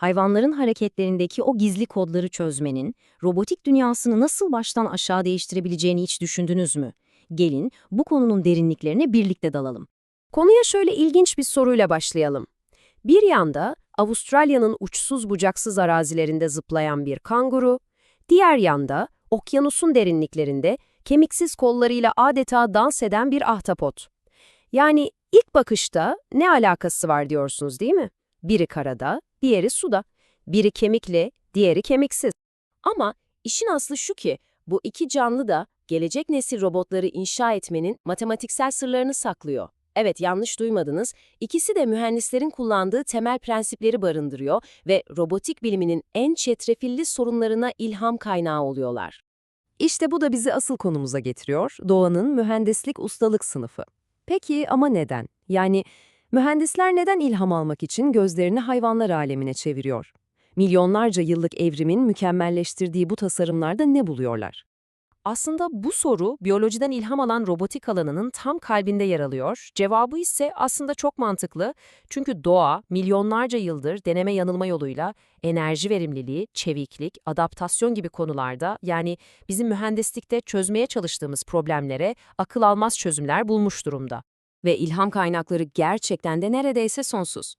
hayvanların hareketlerindeki o gizli kodları çözmenin, robotik dünyasını nasıl baştan aşağı değiştirebileceğini hiç düşündünüz mü? Gelin bu konunun derinliklerine birlikte dalalım. Konuya şöyle ilginç bir soruyla başlayalım. Bir yanda Avustralya'nın uçsuz bucaksız arazilerinde zıplayan bir kanguru, diğer yanda okyanusun derinliklerinde kemiksiz kollarıyla adeta dans eden bir ahtapot. Yani ilk bakışta ne alakası var diyorsunuz değil mi? Biri karada, diğeri suda. Biri kemikli, diğeri kemiksiz. Ama işin aslı şu ki bu iki canlı da gelecek nesil robotları inşa etmenin matematiksel sırlarını saklıyor. Evet yanlış duymadınız. İkisi de mühendislerin kullandığı temel prensipleri barındırıyor ve robotik biliminin en çetrefilli sorunlarına ilham kaynağı oluyorlar. İşte bu da bizi asıl konumuza getiriyor, doğanın mühendislik ustalık sınıfı. Peki ama neden? Yani mühendisler neden ilham almak için gözlerini hayvanlar alemine çeviriyor? Milyonlarca yıllık evrimin mükemmelleştirdiği bu tasarımlarda ne buluyorlar? Aslında bu soru biyolojiden ilham alan robotik alanının tam kalbinde yer alıyor. Cevabı ise aslında çok mantıklı. Çünkü doğa milyonlarca yıldır deneme yanılma yoluyla enerji verimliliği, çeviklik, adaptasyon gibi konularda yani bizim mühendislikte çözmeye çalıştığımız problemlere akıl almaz çözümler bulmuş durumda. Ve ilham kaynakları gerçekten de neredeyse sonsuz.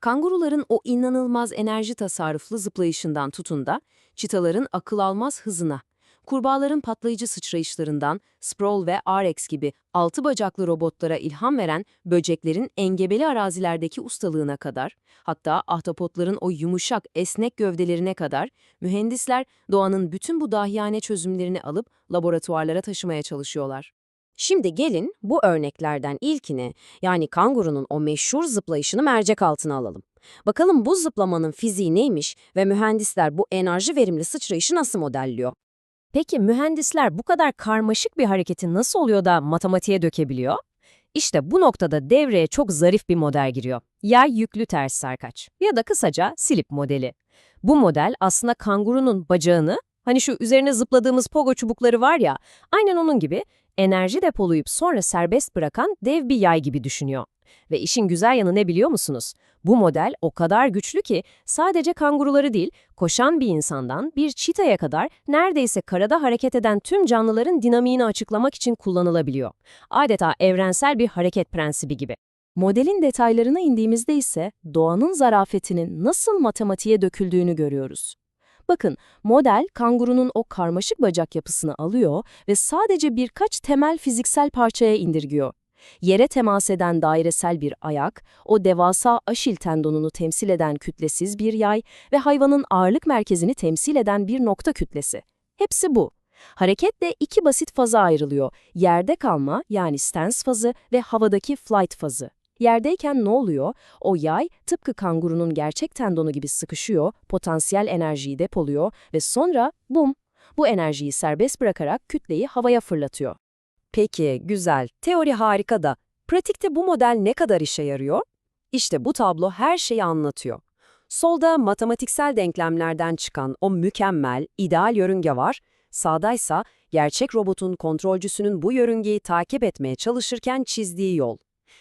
Kanguruların o inanılmaz enerji tasarruflu zıplayışından tutun da çitaların akıl almaz hızına, kurbağaların patlayıcı sıçrayışlarından Sproul ve RX gibi altı bacaklı robotlara ilham veren böceklerin engebeli arazilerdeki ustalığına kadar, hatta ahtapotların o yumuşak, esnek gövdelerine kadar mühendisler doğanın bütün bu dahiyane çözümlerini alıp laboratuvarlara taşımaya çalışıyorlar. Şimdi gelin bu örneklerden ilkini, yani kangurunun o meşhur zıplayışını mercek altına alalım. Bakalım bu zıplamanın fiziği neymiş ve mühendisler bu enerji verimli sıçrayışı nasıl modelliyor? Peki mühendisler bu kadar karmaşık bir hareketi nasıl oluyor da matematiğe dökebiliyor? İşte bu noktada devreye çok zarif bir model giriyor. Yay yüklü ters sarkaç ya da kısaca silip modeli. Bu model aslında kangurunun bacağını, hani şu üzerine zıpladığımız pogo çubukları var ya, aynen onun gibi enerji depolayıp sonra serbest bırakan dev bir yay gibi düşünüyor. Ve işin güzel yanı ne biliyor musunuz? Bu model o kadar güçlü ki sadece kanguruları değil, koşan bir insandan bir çitaya kadar neredeyse karada hareket eden tüm canlıların dinamiğini açıklamak için kullanılabiliyor. Adeta evrensel bir hareket prensibi gibi. Modelin detaylarına indiğimizde ise doğanın zarafetinin nasıl matematiğe döküldüğünü görüyoruz. Bakın, model kangurunun o karmaşık bacak yapısını alıyor ve sadece birkaç temel fiziksel parçaya indirgiyor. Yere temas eden dairesel bir ayak, o devasa aşil tendonunu temsil eden kütlesiz bir yay ve hayvanın ağırlık merkezini temsil eden bir nokta kütlesi. Hepsi bu. Hareket de iki basit faza ayrılıyor. Yerde kalma yani stance fazı ve havadaki flight fazı. Yerdeyken ne oluyor? O yay tıpkı kangurunun gerçek tendonu gibi sıkışıyor, potansiyel enerjiyi depoluyor ve sonra bum, bu enerjiyi serbest bırakarak kütleyi havaya fırlatıyor. Peki, güzel. Teori harika da pratikte bu model ne kadar işe yarıyor? İşte bu tablo her şeyi anlatıyor. Solda matematiksel denklemlerden çıkan o mükemmel, ideal yörünge var. Sağdaysa gerçek robotun kontrolcüsünün bu yörüngeyi takip etmeye çalışırken çizdiği yol.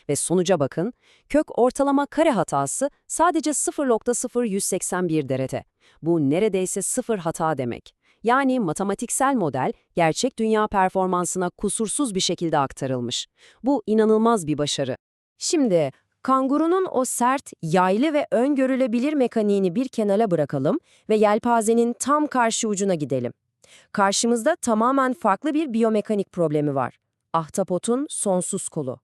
Ve sonuca bakın, kök ortalama kare hatası sadece 0.0181 derece. Bu neredeyse sıfır hata demek. Yani matematiksel model gerçek dünya performansına kusursuz bir şekilde aktarılmış. Bu inanılmaz bir başarı. Şimdi kangurunun o sert, yaylı ve öngörülebilir mekaniğini bir kenara bırakalım ve yelpazenin tam karşı ucuna gidelim. Karşımızda tamamen farklı bir biyomekanik problemi var. Ahtapotun sonsuz kolu.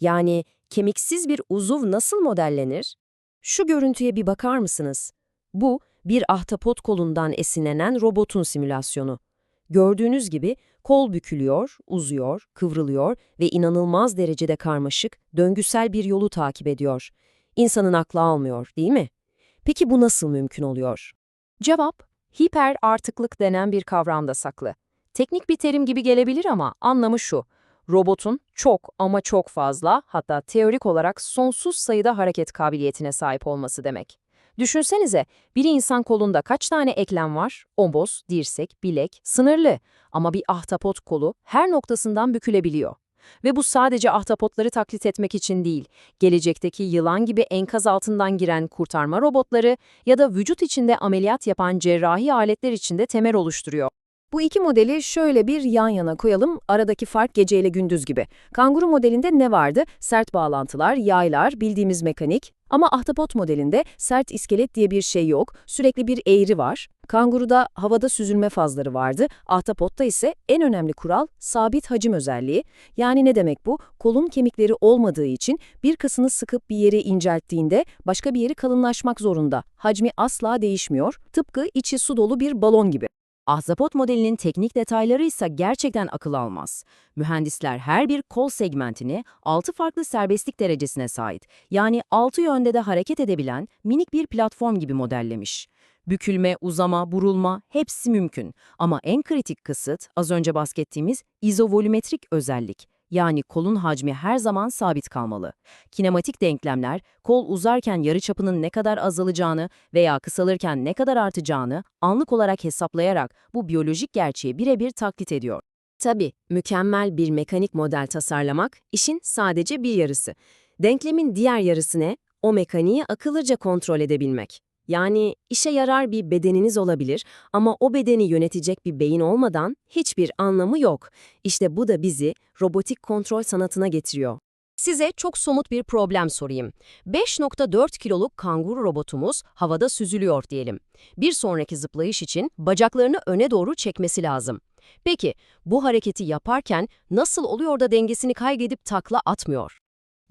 Yani kemiksiz bir uzuv nasıl modellenir? Şu görüntüye bir bakar mısınız? Bu, bir ahtapot kolundan esinlenen robotun simülasyonu. Gördüğünüz gibi kol bükülüyor, uzuyor, kıvrılıyor ve inanılmaz derecede karmaşık, döngüsel bir yolu takip ediyor. İnsanın aklı almıyor, değil mi? Peki bu nasıl mümkün oluyor? Cevap, hiper artıklık denen bir kavramda saklı. Teknik bir terim gibi gelebilir ama anlamı şu. Robotun çok ama çok fazla, hatta teorik olarak sonsuz sayıda hareket kabiliyetine sahip olması demek. Düşünsenize, bir insan kolunda kaç tane eklem var? Omuz, dirsek, bilek, sınırlı. Ama bir ahtapot kolu her noktasından bükülebiliyor. Ve bu sadece ahtapotları taklit etmek için değil, gelecekteki yılan gibi enkaz altından giren kurtarma robotları ya da vücut içinde ameliyat yapan cerrahi aletler için de temel oluşturuyor. Bu iki modeli şöyle bir yan yana koyalım. Aradaki fark gece ile gündüz gibi. Kanguru modelinde ne vardı? Sert bağlantılar, yaylar, bildiğimiz mekanik. Ama ahtapot modelinde sert iskelet diye bir şey yok. Sürekli bir eğri var. Kanguruda havada süzülme fazları vardı. Ahtapotta ise en önemli kural sabit hacim özelliği. Yani ne demek bu? Kolun kemikleri olmadığı için bir kasını sıkıp bir yeri incelttiğinde başka bir yeri kalınlaşmak zorunda. Hacmi asla değişmiyor. Tıpkı içi su dolu bir balon gibi. Ahtapot modelinin teknik detayları ise gerçekten akıl almaz. Mühendisler her bir kol segmentini 6 farklı serbestlik derecesine sahip, yani 6 yönde de hareket edebilen minik bir platform gibi modellemiş. Bükülme, uzama, burulma hepsi mümkün. Ama en kritik kısıt az önce bahsettiğimiz izovolümetrik özellik. Yani kolun hacmi her zaman sabit kalmalı. Kinematik denklemler, kol uzarken yarıçapının ne kadar azalacağını veya kısalırken ne kadar artacağını anlık olarak hesaplayarak bu biyolojik gerçeği birebir taklit ediyor. Tabii, mükemmel bir mekanik model tasarlamak işin sadece bir yarısı. Denklemin diğer yarısı ne? O mekaniği akıllıca kontrol edebilmek. Yani işe yarar bir bedeniniz olabilir ama o bedeni yönetecek bir beyin olmadan hiçbir anlamı yok. İşte bu da bizi robotik kontrol sanatına getiriyor. Size çok somut bir problem sorayım. 5.4 kiloluk kanguru robotumuz havada süzülüyor diyelim. Bir sonraki zıplayış için bacaklarını öne doğru çekmesi lazım. Peki, bu hareketi yaparken nasıl oluyor da dengesini kaybedip takla atmıyor?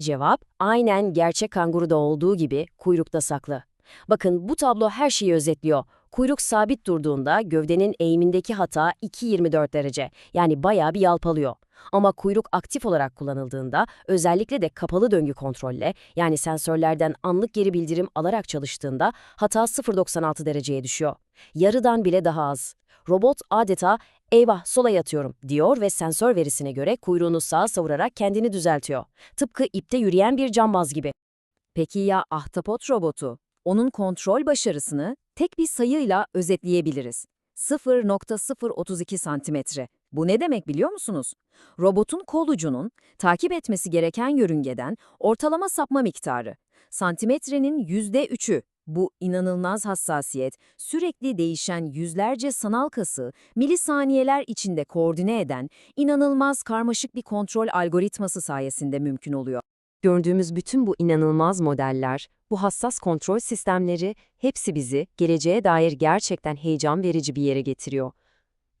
Cevap, aynen gerçek kanguruda olduğu gibi kuyrukta saklı. Bakın bu tablo her şeyi özetliyor. Kuyruk sabit durduğunda gövdenin eğimindeki hata 2.24 derece. Yani bayağı bir yalpalıyor. Ama kuyruk aktif olarak kullanıldığında özellikle de kapalı döngü kontrolle yani sensörlerden anlık geri bildirim alarak çalıştığında hata 0.96 dereceye düşüyor. Yarıdan bile daha az. Robot adeta eyvah sola yatıyorum diyor ve sensör verisine göre kuyruğunu sağa savurarak kendini düzeltiyor. Tıpkı ipte yürüyen bir cambaz gibi. Peki ya ahtapot robotu? Onun kontrol başarısını tek bir sayıyla özetleyebiliriz. 0.032 santimetre. Bu ne demek biliyor musunuz? Robotun kol ucunun takip etmesi gereken yörüngeden ortalama sapma miktarı. Santimetrenin %3'ü. Bu inanılmaz hassasiyet, sürekli değişen yüzlerce sanal kası, milisaniyeler içinde koordine eden, inanılmaz karmaşık bir kontrol algoritması sayesinde mümkün oluyor. Gördüğümüz bütün bu inanılmaz modeller, bu hassas kontrol sistemleri hepsi bizi geleceğe dair gerçekten heyecan verici bir yere getiriyor.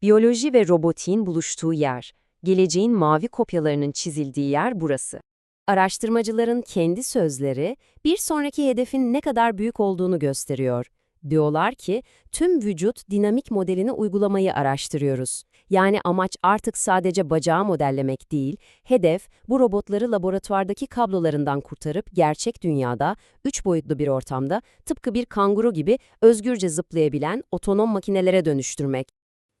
Biyoloji ve robotiğin buluştuğu yer, geleceğin mavi kopyalarının çizildiği yer burası. Araştırmacıların kendi sözleri bir sonraki hedefin ne kadar büyük olduğunu gösteriyor. Diyorlar ki tüm vücut dinamik modelini uygulamayı araştırıyoruz. Yani amaç artık sadece bacağı modellemek değil, hedef bu robotları laboratuvardaki kablolarından kurtarıp gerçek dünyada, üç boyutlu bir ortamda tıpkı bir kanguru gibi özgürce zıplayabilen otonom makinelere dönüştürmek.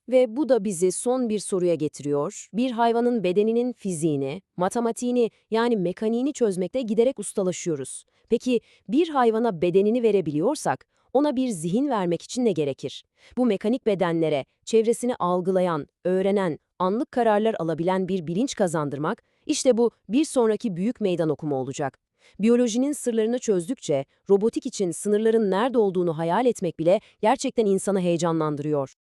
Ve bu da bizi son bir soruya getiriyor. Bir hayvanın bedeninin fiziğini, matematiğini yani mekaniğini çözmekte giderek ustalaşıyoruz. Peki bir hayvana bedenini verebiliyorsak, ona bir zihin vermek için ne gerekir? Bu mekanik bedenlere çevresini algılayan, öğrenen, anlık kararlar alabilen bir bilinç kazandırmak, işte bu bir sonraki büyük meydan okuma olacak. Biyolojinin sırlarını çözdükçe robotik için sınırların nerede olduğunu hayal etmek bile gerçekten insanı heyecanlandırıyor.